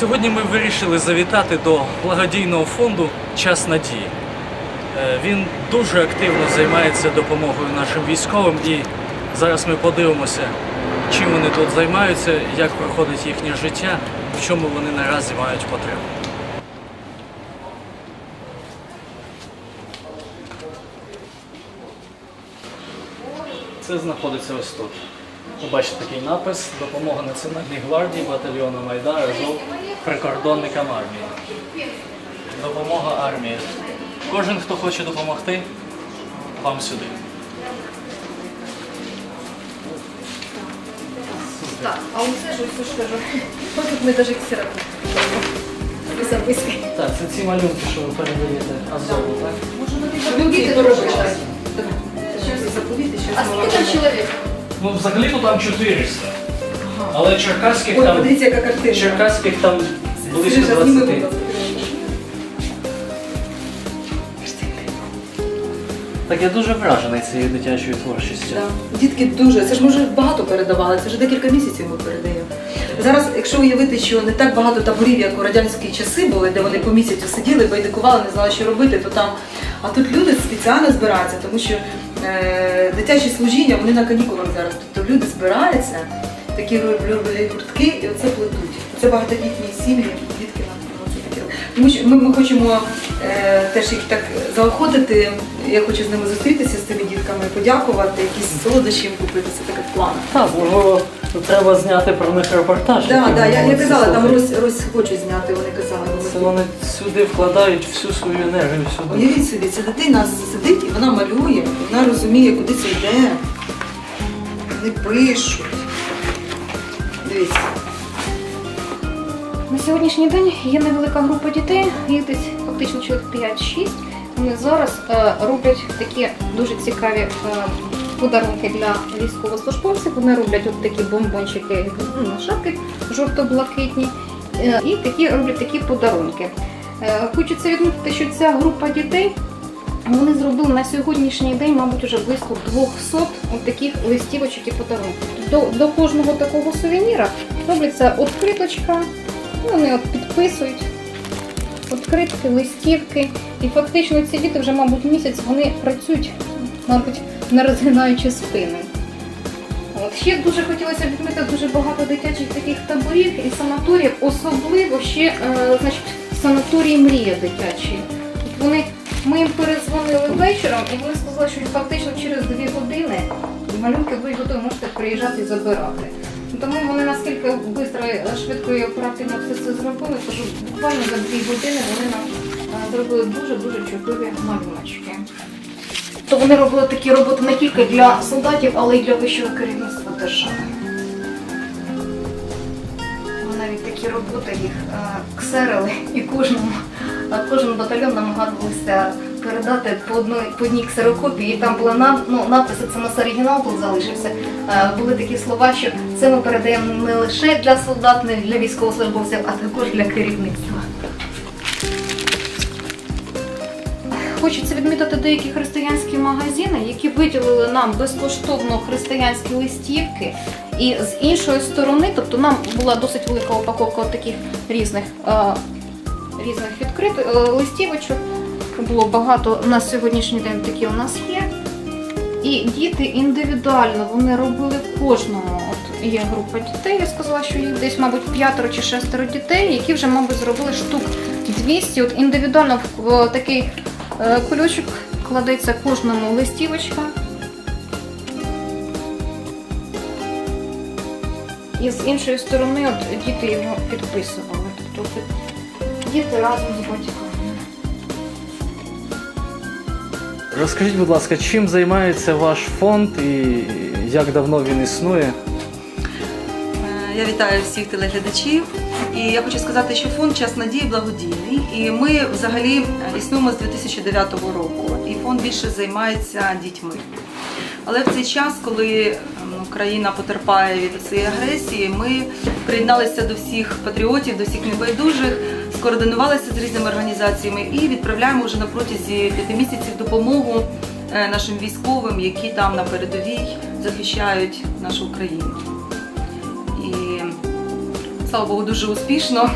Сьогодні ми вирішили завітати до благодійного фонду Час надії. Е, Він дуже активно займається допомогою нашим військовим і зараз ми подивимося, чим вони тут займаються, як проходить їхнє життя, в чому вони наразі мають потребу. Це знаходиться ось тут. Ви бачите такий напис Допомога Національній гвардії батальйону Майдан Азов прикордонникам армії. Допомога армії. Кожен, хто хоче допомогти, вам сюди. Так, а оце ж ось що ж. Тут ми навіть ксерокопію. Записки. Так, це ці малюнки, що ви передаєте Азову, так? Щось заповіти, щось А скільки там чоловік? Ну, взагалі то там 400. Але черкаських Ой, там, подивіться, яка картина. черкаських там близько Сережа, зніми, 20. будь ласка. Так я дуже вражений цією дитячою творчістю. Да. Дітки дуже, це ж ми вже багато передавали, це вже декілька місяців ми передаємо. Зараз, якщо уявити, що не так багато таборів, як у радянські часи були, де вони по місяцю сиділи, байдикували, не знали, що робити, то там. А тут люди спеціально збираються, тому що е, дитячі служіння вони на канікулах зараз. Тобто люди збираються, такі люблять гуртки, і оце плетуть. Це багатодітні сім'ї, дітки нам приносять таке. Тому що ми, ми хочемо е, теж їх так заохотити. Я хочу з ними зустрітися з цими дітками, подякувати, якісь солодощі їм купити, це таке в планах. Так, можливо, треба зняти про них репортаж. Так, який да, я, я казала, там. Рось, Рось хоче зняти, вони казали. Це вони сюди вкладають всю свою енергію сюди. Уявіть собі, ця дитина сидить і вона малює, вона розуміє, куди це йде. Вони пишуть. Дивіться. На сьогоднішній день є невелика група дітей, їх десь фактично чоловік 5-6. Вони зараз е, роблять такі дуже цікаві е, подарунки для військовослужбовців. Вони роблять от такі бомбончики ну, на шапки жовто-блакитні. Е, і такі роблять такі подарунки. Хочеться відмітити, що ця група дітей вони зробили на сьогоднішній день, мабуть, вже близько 200 таких листівочок і подарунків. До, до кожного такого сувеніра робиться відкриточка, вони от підписують відкритки, листівки. І фактично ці діти вже, мабуть, місяць вони працюють, мабуть, не розгинаючи спини. От ще дуже хотілося б відмітити дуже багато дитячих таких таборів і санаторіїв, особливо ще е, значить, санаторії мрія дитячі. От вони ми їм перезвонили вечором, і вони сказали, що фактично через дві години малюнки будуть готові, можете приїжджати і забирати. Ну, Тому вони наскільки швидко, швидко і оперативно все це зробили, що буквально за дві години вони нам е, зробили дуже-дуже чудові малюночки. То вони робили такі роботи не тільки для солдатів, але й для вищого керівництва держави. Ми навіть такі роботи їх е, ксерили і кожному, кожен батальйон намагалися передати по одній, по одній ксерокопії. І там була на, ну, написи, це нас оригінал тут залишився. Е, були такі слова, що це ми передаємо не лише для солдат, не для військовослужбовців, а також для керівництва. Хочеться відмітити деякі християнські магазини, які виділили нам безкоштовно християнські листівки. І з іншої сторони, тобто нам була досить велика упаковка таких різних, е, різних відкритих е, листівочок. Було багато на сьогоднішній день такі у нас є. І діти індивідуально вони робили кожному. От є група дітей, я сказала, що їх десь, мабуть, п'ятеро чи шестеро дітей, які вже, мабуть, зробили штук 200. От індивідуально в в такий е, кульочок кладеться кожному листівочка. І з іншої сторони от, діти його підписували. Діти разом з батьками. Розкажіть, будь ласка, чим займається ваш фонд і як давно він існує? Е, Я вітаю всіх телеглядачів. І я хочу сказати, що фонд Час надії благодійний. І ми взагалі е, існуємо з 2009 року. І фонд більше займається дітьми. Але в цей час, коли ем, країна потерпає від цієї агресії, ми приєдналися до всіх патріотів, до всіх небайдужих, скоординувалися з різними організаціями і відправляємо вже на протязі п'яти місяців допомогу е, нашим військовим, які там на передовій захищають нашу Україну. І слава Богу, дуже успішно.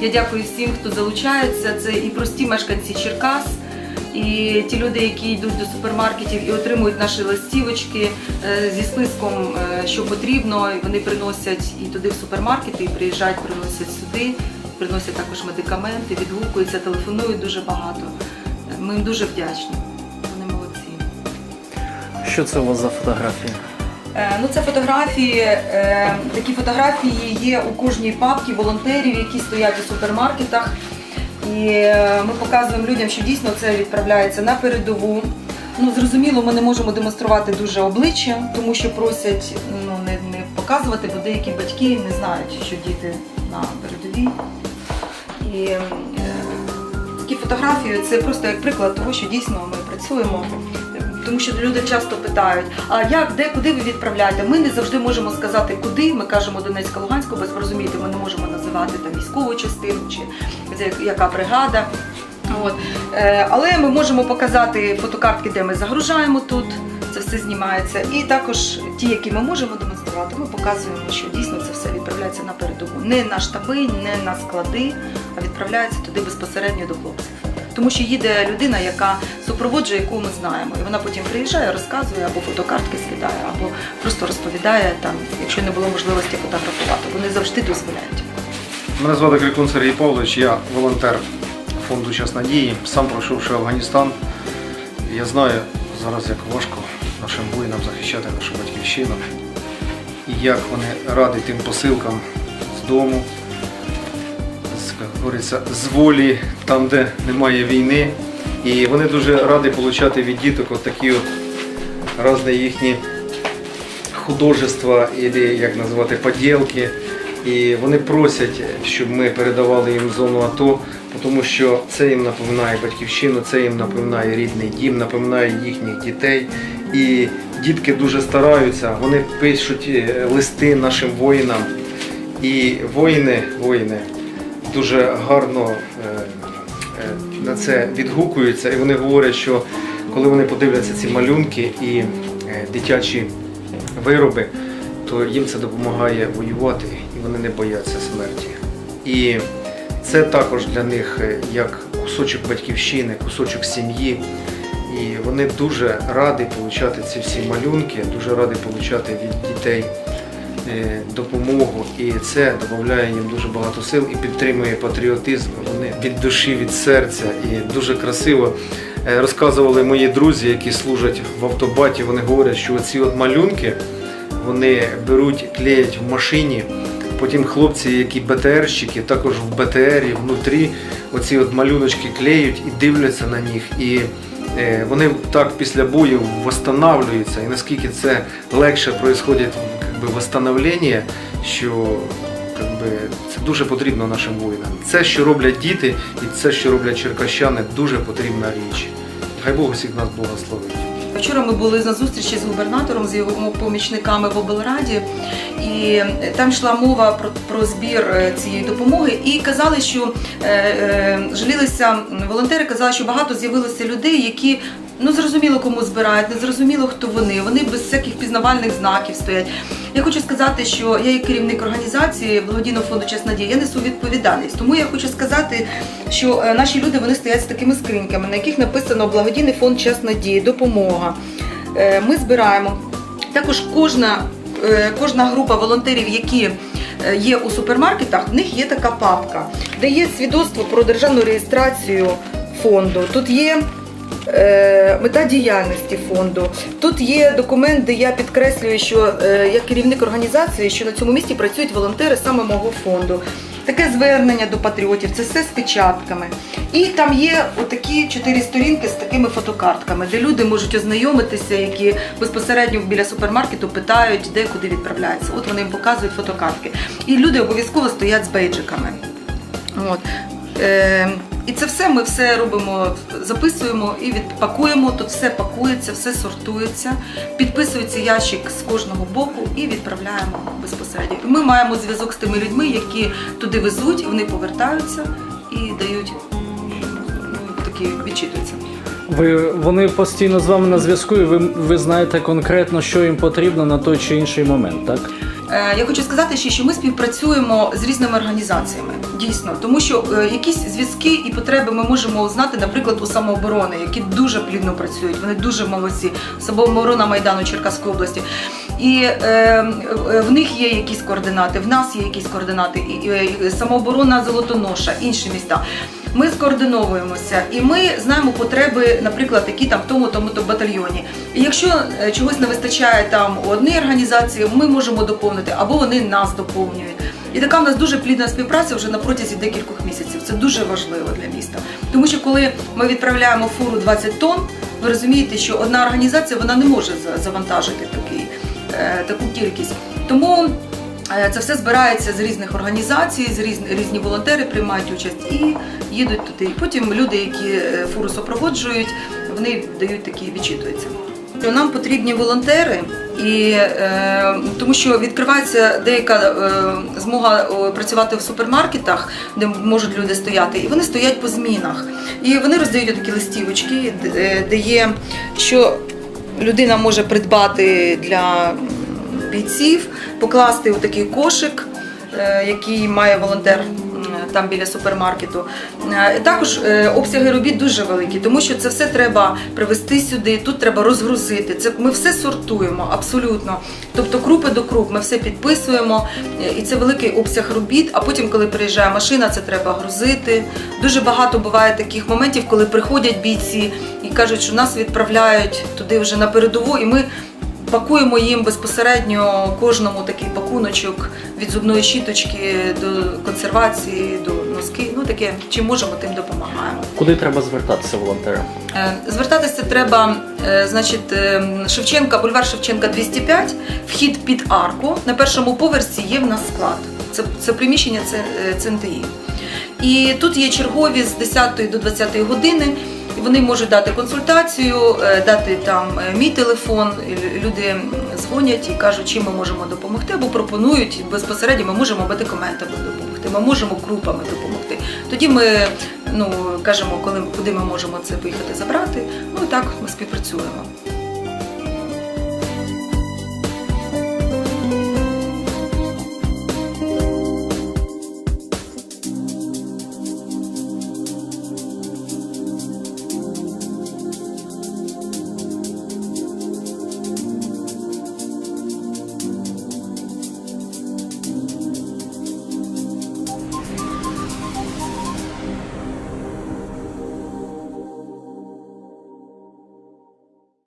Я дякую всім, хто залучається. Це і прості мешканці Черкас. І ті люди, які йдуть до супермаркетів і отримують наші листівочки е, зі списком, е, що потрібно, вони приносять і туди в супермаркети, і приїжджають, приносять сюди, приносять також медикаменти, відгукуються, телефонують дуже багато. Ми їм дуже вдячні. Вони молодці. Що це у вас за фотографії? Е, Ну, це фотографії. Такі фотографії є у кожній папці волонтерів, які стоять у супермаркетах. І е, ми показуємо людям, що дійсно це відправляється на передову. Ну, зрозуміло, ми не можемо демонструвати дуже обличчя, тому що просять ну, не, не показувати, бо деякі батьки не знають, що діти на передовій. І е, такі фотографії це просто як приклад того, що дійсно ми працюємо. Тому що люди часто питають, а як, де, куди ви відправляєте? Ми не завжди можемо сказати, куди. Ми кажемо Донецька, Луганська, бо розумієте, ми не можемо називати там військову частину чи яка бригада. От. Е, але ми можемо показати фотокартки, де ми загружаємо тут. Це все знімається. І також ті, які ми можемо демонструвати, ми показуємо, що дійсно це все відправляється на передову. Не на штаби, не на склади, а відправляється туди безпосередньо до хлопців. Тому що їде людина, яка супроводжує, яку ми знаємо. І вона потім приїжджає, розказує або фотокартки скидає, або просто розповідає там, якщо не було можливості фотографувати. Вони завжди дозволяють. Мене звати Крикун Сергій Павлович, я волонтер фонду Час Надії, сам пройшовши Афганістан. Я знаю зараз, як важко нашим воїнам захищати нашу батьківщину. І як вони раді тим посилкам з дому, говориться, з волі, там, де немає війни. І вони дуже раді отримати від діток от такі от різні їхні художества, або як називати поділки. І вони просять, щоб ми передавали їм зону АТО, тому що це їм напоминає батьківщину, це їм напоминає рідний дім, напоминає їхніх дітей. І дітки дуже стараються, вони пишуть е, листи нашим воїнам. І воїни, воїни дуже гарно е, е, на це відгукуються, і вони говорять, що коли вони подивляться ці малюнки і е, дитячі вироби, то їм це допомагає воювати, і вони не бояться смерті. І це також для них як кусочок батьківщини, кусочок сім'ї. І вони дуже раді отримати ці всі малюнки, дуже раді отримати від дітей допомогу. І це додає їм дуже багато сил і підтримує патріотизм. Вони від душі, від серця і дуже красиво. Е, Розказували мої друзі, які служать в автобаті. Вони говорять, що ці от малюнки вони беруть, клеять в машині. Потім хлопці, які БТРщики, також в БТРі внутрі оці от малюночки клеють і дивляться на них. І е, вони так після бою восстанавлюються. І наскільки це легше відбувається как би, восстановлення, що как би, це дуже потрібно нашим воїнам. Це, що роблять діти, і це, що роблять черкащани, дуже потрібна річ. Хай Бог усіх нас благословить. Вчора ми були на зустрічі з губернатором, з його помічниками в облраді, і там йшла мова про, про збір е, цієї допомоги. І казали, що е, е, жалілися волонтери, казали, що багато з'явилося людей, які ну зрозуміло, кому збирають, не зрозуміло, хто вони. Вони без всяких пізнавальних знаків стоять. Я хочу сказати, що я як керівник організації благодійного фонду Час Надії, я несу відповідальність. Тому я хочу сказати, що е, наші люди вони стоять з такими скриньками, на яких написано Благодійний фонд Час Надії, допомога. Е, Ми збираємо. Також кожна, е, кожна група волонтерів, які є у супермаркетах, в них є така папка, де є свідоцтво про державну реєстрацію фонду. Тут є мета діяльності фонду. Тут є документ, де я підкреслюю, що е, я керівник організації, що на цьому місці працюють волонтери саме мого фонду. Таке звернення до патріотів, це все з печатками. І там є отакі чотири сторінки з такими фотокартками, де люди можуть ознайомитися, які безпосередньо біля супермаркету питають, де куди відправляється. От вони їм показують фотокартки. І люди обов'язково стоять з бейджиками. От. Е, і це все ми все робимо, записуємо і відпакуємо. Тут все пакується, все сортується, підписується ящик з кожного боку і відправляємо безпосередньо. Ми маємо зв'язок з тими людьми, які туди везуть, вони повертаються і дають ну, такі відчитуються. Ви вони постійно з вами на зв'язку, і ви, ви знаєте конкретно, що їм потрібно на той чи інший момент, так? Е, Я хочу сказати ще, що ми співпрацюємо з різними організаціями. Дійсно, тому що е, якісь зв'язки і потреби ми можемо узнати, наприклад, у самооборони, які дуже плідно працюють, вони дуже молодці. Самооборона Майдану Черкаської області. І е, е, в них є якісь координати, в нас є якісь координати, і, і, самооборона Золотоноша, інші міста. Ми скоординовуємося і ми знаємо потреби, наприклад, які там в тому тому то батальйоні. І якщо е, чогось не вистачає там у одній організації, ми можемо доповнити або вони нас доповнюють. І така в нас дуже плідна співпраця вже на протязі декількох місяців. Це дуже важливо для міста. Тому що коли ми відправляємо фуру 20 тонн, ви розумієте, що одна організація вона не може за- завантажити такий, е, таку кількість. Тому це все збирається з різних організацій, з різні, різні волонтери приймають участь і їдуть туди. Потім люди, які е, фуру супроводжують, вони дають такі відчитуються. Нам потрібні волонтери, і е, тому що відкривається деяка е, змога е, працювати в супермаркетах, де можуть люди стояти, і вони стоять по змінах. І вони роздають такі листівочки, де, е, де є, що людина може придбати для бійців, покласти у такий кошик, е, який має волонтер там біля супермаркету. Е, Також е, обсяги робіт дуже великі, тому що це все треба привезти сюди, тут треба розгрузити. Це ми все сортуємо абсолютно. Тобто крупи до круп, ми все підписуємо, і це великий обсяг робіт. А потім, коли приїжджає машина, це треба грузити. Дуже багато буває таких моментів, коли приходять бійці і кажуть, що нас відправляють туди вже на передову, і ми. Пакуємо їм безпосередньо кожному такий пакуночок від зубної щіточки до консервації, до носки. Ну таке, чим можемо, тим допомагаємо. Куди треба звертатися волонтерам? Е, Звертатися треба, е, значить, е, Шевченка, бульвар Шевченка 205, вхід під арку. На першому поверсі є в нас склад. Це, це приміщення це, ЦНТІ. І тут є чергові з 10 до 20 години. Вони можуть дати консультацію, е, дати там е, мій телефон. Люди дзвонять і кажуть, чим ми можемо допомогти, або пропонують безпосередньо, ми можемо медикаментами допомогти, ми можемо крупами допомогти. Тоді ми ну, кажемо, коли, куди ми можемо це поїхати забрати. Ну так ми співпрацюємо.